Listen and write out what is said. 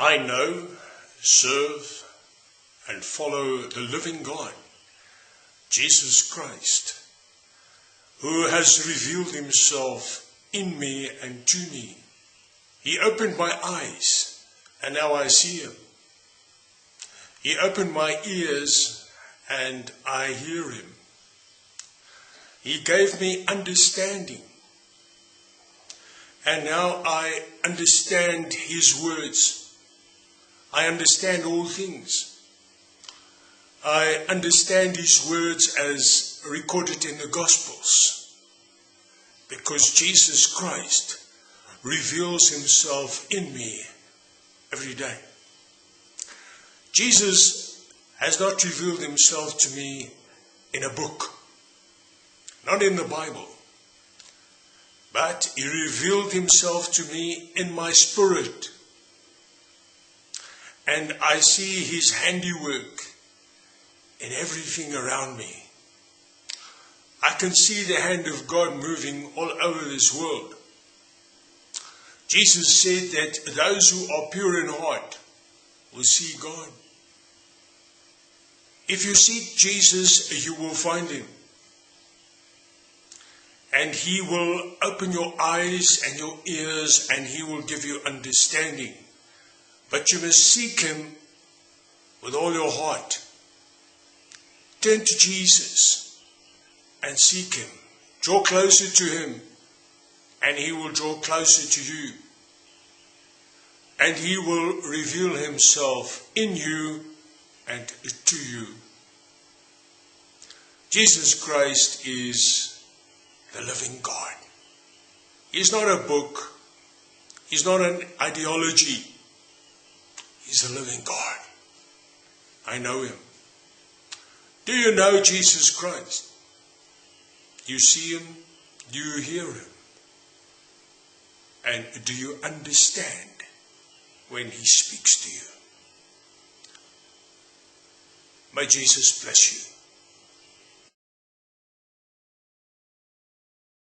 I know, serve, and follow the living God, Jesus Christ, who has revealed himself in me and to me. He opened my eyes, and now I see him. He opened my ears, and I hear him. He gave me understanding, and now I understand his words. I understand all things. I understand his words as recorded in the Gospels because Jesus Christ reveals himself in me every day. Jesus has not revealed himself to me in a book, not in the Bible, but he revealed himself to me in my spirit. And I see his handiwork in everything around me. I can see the hand of God moving all over this world. Jesus said that those who are pure in heart will see God. If you seek Jesus, you will find him. And he will open your eyes and your ears and he will give you understanding. But you must seek him with all your heart. Turn to Jesus and seek him. Draw closer to him and he will draw closer to you. And he will reveal himself in you and to you. Jesus Christ is the living God. He's not a book. He's not an ideology. He's a living God. I know him. Do you know Jesus Christ? You see him? Do you hear him? And do you understand when he speaks to you? May Jesus bless you.